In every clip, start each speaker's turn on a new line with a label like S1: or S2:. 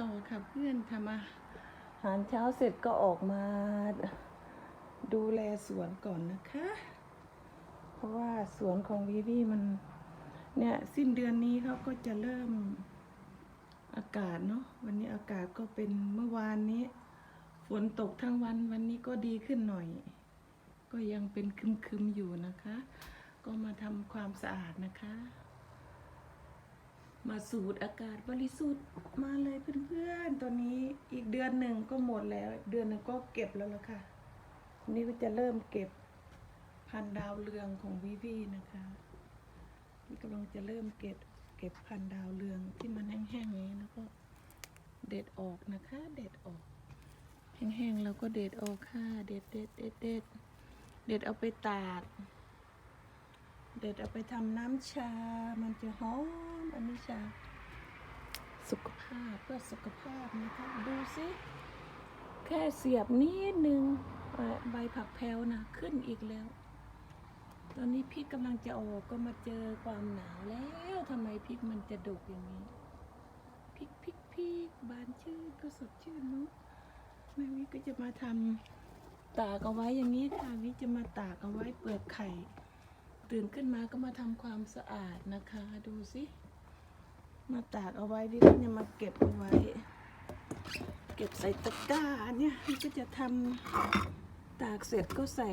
S1: ต่อค่ะเพื่อนทำอาหารเช้าเสร็จก็ออกมา ดูแลสวนก่อนนะคะ เพราะว่าสวนของวีวีมัน เนี่ย สิ้นเดือนนี้เขาก็จะเริ่มอากาศเนาะวันนี้อากาศก็เป็นเมื่อวานนี้ ฝนตกทั้งวันวันนี้ก็ดีขึ้นหน่อย ก็ยังเป็นคึมๆอยู่นะคะ ก็มาทำความสะอาดนะคะ มาสูดอากาศบริสุทธิ์มาเลยเพื่อนๆ ตอนนี้อีกเดือนหนึ่งก็หมดแล้ว เดือนหนึ่งก็เก็บแล้วล่ะค่ะวันนี้ก็จะเริ่มเก็บพันดาวเรืองของวิวีนะคะนี่กำลังจะเริ่มเก็บเก็บพันดาวเรืองที่มันแห้งๆอย่างนี้แล้วก็เด็ดออกนะคะ เด็ดออก แห้งๆเราก็เด็ดออกค่ะ เด็ดเด็ดเด็ดเด็ดเด็ดเอาไปตาก เด็ดเอาไปทำน้ำชา มันจะหอม อันนี้ชา สุขภาพเพื่อสุขภาพนะคะดูสิแค่เสียบนิดนึงใบผักแพรวนะขึ้นอีกแล้ว ตอนนี้พริกกำลังจะออกก็มาเจอความหนาวแล้วทำไมพริกมันจะดกอย่างนี้พริกพริกพริกบานชื่นก็สดชื่นเนาะแม่วิก็จะมาทำตากเอาไว้อย่างนี้ค่ะวิจะมาตากเอาไว้เปลือกไข่ ตื่นขึ้นมาก็มาทำความสะอาดนะคะ ดูสิมาตากเอาไว้ดิก็จะมาเก็บเอาไว้ เก็บใส่ตะกร้าเนี่ยนี่ก็จะทำตากเสร็จก็ใส่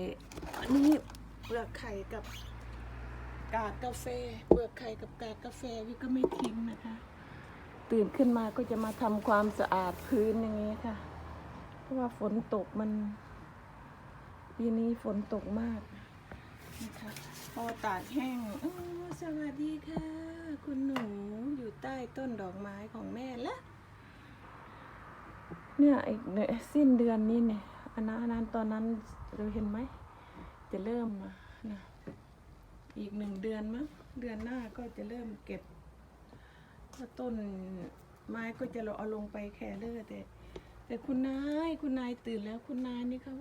S1: อันนี้เปลือกไข่กับกากกาแฟเปลือกไข่กับกากกาแฟวิก็ไม่ทิ้งนะคะ ตื่นขึ้นมาก็จะมาทำความสะอาดพื้นอย่างนี้ค่ะ เพราะว่าฝนตกมันปีนี้ฝนตกมากนะคะ อตากแห้งสวัสดีค่ะ คุณหนูอยู่ใต้ต้นดอกไม้ของแม่ละ เนี่ยอีกเนี่ยสิ้นเดือนนี้เนี่ยอันนั้นอันนั้นตอนนั้นเราเห็นไหม จะเริ่มมานะอีกหนึ่งเดือนมั้งเดือนหน้าก็จะเริ่มเก็บถ้าต้นไม้ก็จะเราเอาลงไปแคร์เลอร์แต่แต่คุณนายคุณนายตื่นแล้วคุณนายนี่เขา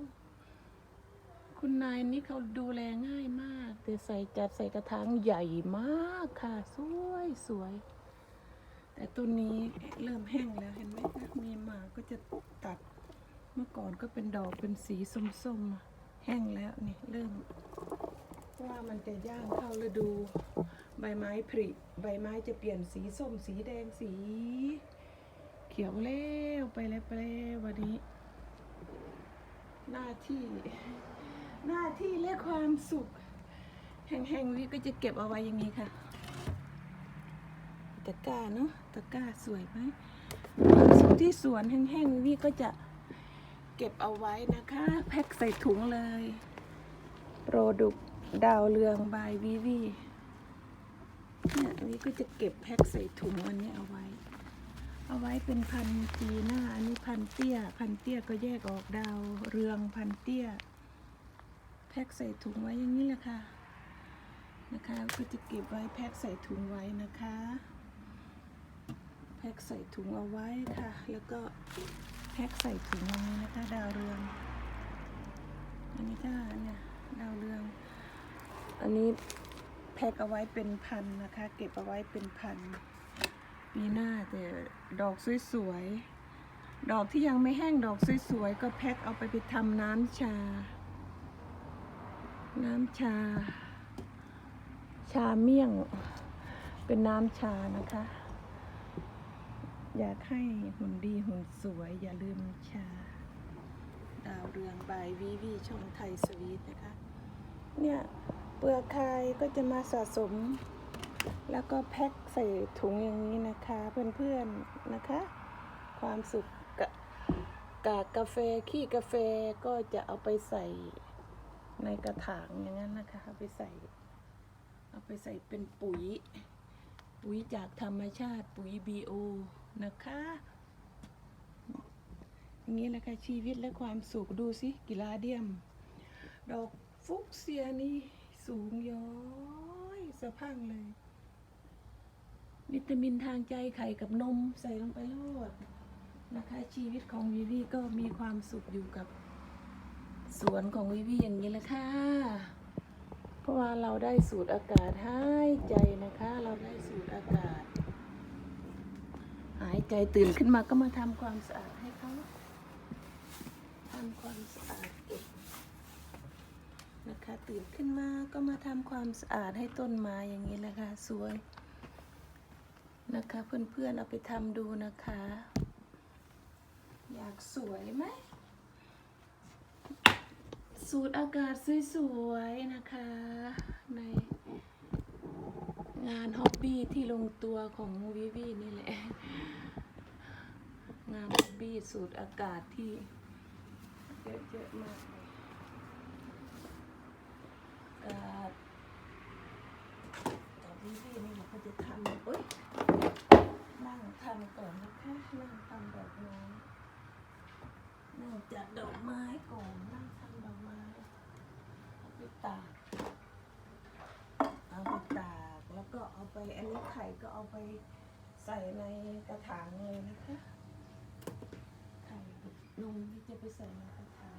S1: คุณนายนี่เขาดูแลง่ายมาก แต่ใส่จัดใส่กระถางใหญ่มากค่ะ สวยสวย แต่ต้นนี้เริ่มแห้งแล้วเห็นไหมคะมีหมาก็จะตัด เมื่อก่อนก็เป็นดอกเป็นสีส้มๆ แห้งแล้วนี่เริ่ม ว่ามันจะย่างเข้าฤดู ใบไม้ผลิใบไม้จะเปลี่ยนสีส้มสีแดงสี เขียวแล้วไปแล้วไปแล้ววันนี้ หน้าที่ หน้าที่และความสุข แห่งๆวิก็จะเก็บเอาไว้อย่างนี้ค่ะตะกร้าเนาะตะกร้าสวยไหมความสุขที่สวนแห้งๆวิก็จะเก็บเอาไว้นะคะ แพ็คใส่ถุงเลย โปรดุกดาวเรืองบายวิวีเนี่ยวิก็จะเก็บแพ็คใส่ถุงวันนี้เอาไว้ เอาไว้เป็นพันธุ์ปีหน้าอันนี้พันเตี้ย พันเตี้ยก็แยกออกดาวเรืองพันเตี้ย พ็คใส่ถุงไว้อย่างนี้แหละค่ะนะคะก็จะเก็บไว้แพ็คใส่ถุงไว้นะคะ แพ็คใส่ถุงเอาไว้ค่ะ แล้วก็แพ็คใส่ถุงอันนี้นะคะ ดาวเรืองอันนี้ค่ะเนี่ยดาวเรือง อันนี้แพ็คเอาไว้เป็นพันนะคะ เก็บเอาไว้เป็นพันปีหน้าแต่ดอกสวยๆดอกที่ยังไม่แห้งดอกสวยๆก็แพ็คเอาไปไปทำน้ำชา น้ำชา ชาเมี่ยง เป็นน้ำชานะคะ อยากให้หุ่นดีหุ่นสวย อย่าลืมชา ดาวเรืองบายวีวีช่องไทยสวีทนะคะ เนี่ยเปลือกไข่ก็จะมาสะสม แล้วก็แพ็คใส่ถุงอย่างนี้นะคะ เพื่อนๆนะคะ ความสุขกะกากาแฟขี้กาแฟก็จะเอาไปใส่ ในกระถางอย่างนั้นนะคะเอาไปใส่เอาไปใส่เป็นปุ๋ย ปุ๋ยจากธรรมชาติปุ๋ย BO นะคะอย่างนี้แหละคะชีวิตและความสุขดูสิกิลาเดียม ดอกฟุกเซียนี่สูงย้อยสะพังเลย วิตามินทางใจไข่กับนมใส่ลงไปโลดนะคะ ชีวิตของวิวีก็มีความสุขอยู่กับ สวนของวิวีอย่างนี้แหละค่ะ เพราะว่าเราได้สูดอากาศหายใจนะคะ เราได้สูดอากาศ หายใจตื่นขึ้นมาก็มาทำความสะอาดให้เขาทำความสะอาดเก็บนะคะ ตื่นขึ้นมาก็มาทำความสะอาดให้ต้นไม้อย่างนี้แหละค่ะ สวยนะคะเพื่อนๆเอาไปทำดูนะคะ อยากสวยไหม สูดอากาศสวยๆนะคะ ในงานฮ็อบบี้ที่ลงตัวของวิวีนี่แหละ งานฮ็อบบี้สูดอากาศที่เยอะๆมากอากาศแต่วิวีนี่เราก็จะทำโอ๊ยนั่งทำก่อนนะคะนั่งทำดอกไม้นั่งจัดดอกไม้ก่อนนั่งทำดอกไม้เอาไป ตากเอาไปตากแล้วก็เอาไปอันนี้ไข่ก็เอาไปใส่ในกระถางเลยนะคะไข่นมที่จะไปใส่ในกระถาง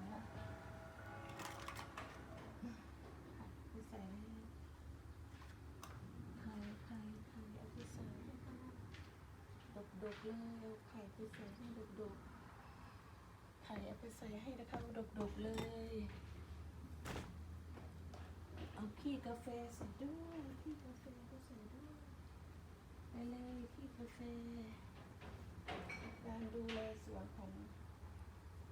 S1: ไปใส่ในไข่ไข่ไข่เอาไปใส่ให้เขาดกเลยเอาไข่ไปใส่ให้ดกๆไข่เอาไปใส่ให้เขาดกๆเลย เอาขี้กาแฟใส่ด้วยขี้กาแฟก็ใส่ด้วยไปเลยขี้กาแฟ การดูแลสวนของ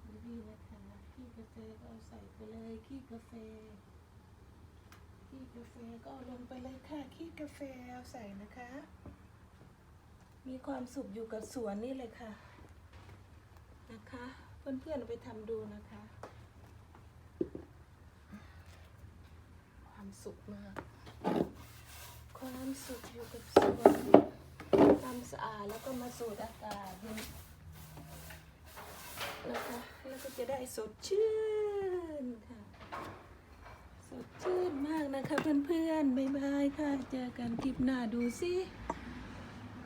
S1: บิบีนะคะขี้กาแฟก็เอาใส่ไปเลยขี้กาแฟขี้กาแฟก็เอาลงไปเลยค่ะขี้กาแฟเอาใส่นะคะ มีความสุขอยู่กับสวนนี่เลยค่ะนะคะ เพื่อนๆไปทำดูนะคะ ความสุขมาก ความสุขอยู่กับสวนความสะอาดแล้วก็มาสูดอากาศเย็นนะคะแล้วก็จะได้สดชื่นค่ะ สดชื่นมากนะคะเพื่อนๆบ๊ายบายค่ะ เจอกันคลิปหน้าดูสิ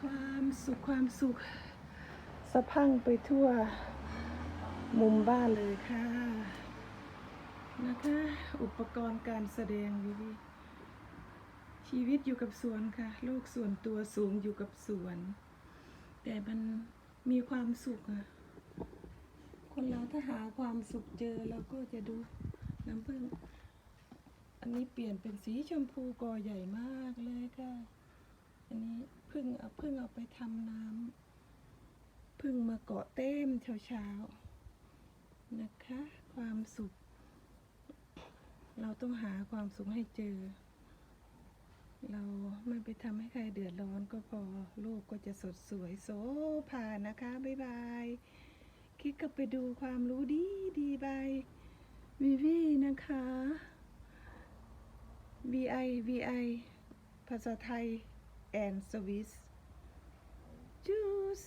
S1: ความสุขความสุขสะพังไปทั่วมุมบ้านเลยค่ะ นะคะ อุปกรณ์การแสดงวิวีชีวิตอยู่กับสวนค่ะ โลกส่วนตัวสูงอยู่กับสวน แต่มันมีความสุขอะคนเราถ้าหาความสุขเจอเราก็จะดูน้ำผึ้งอันนี้เปลี่ยนเป็นสีชมพูกอใหญ่มากเลยค่ะ อันนี้พึ่งเอาพึ่งเอาไปทำน้ำพึ่งมาเกาะเต้มเช้าๆนะคะ ความสุข เราต้องหาความสุขให้เจอ เราไม่ไปทำให้ใครเดือดร้อนก็พอลูกก็จะสดสวยโสภานะคะ บ๊ายบาย คลิกก็ไปดูความรู้ดีดีบายวีวีนะคะ VI VI ภาษาไทย and Swiss Juice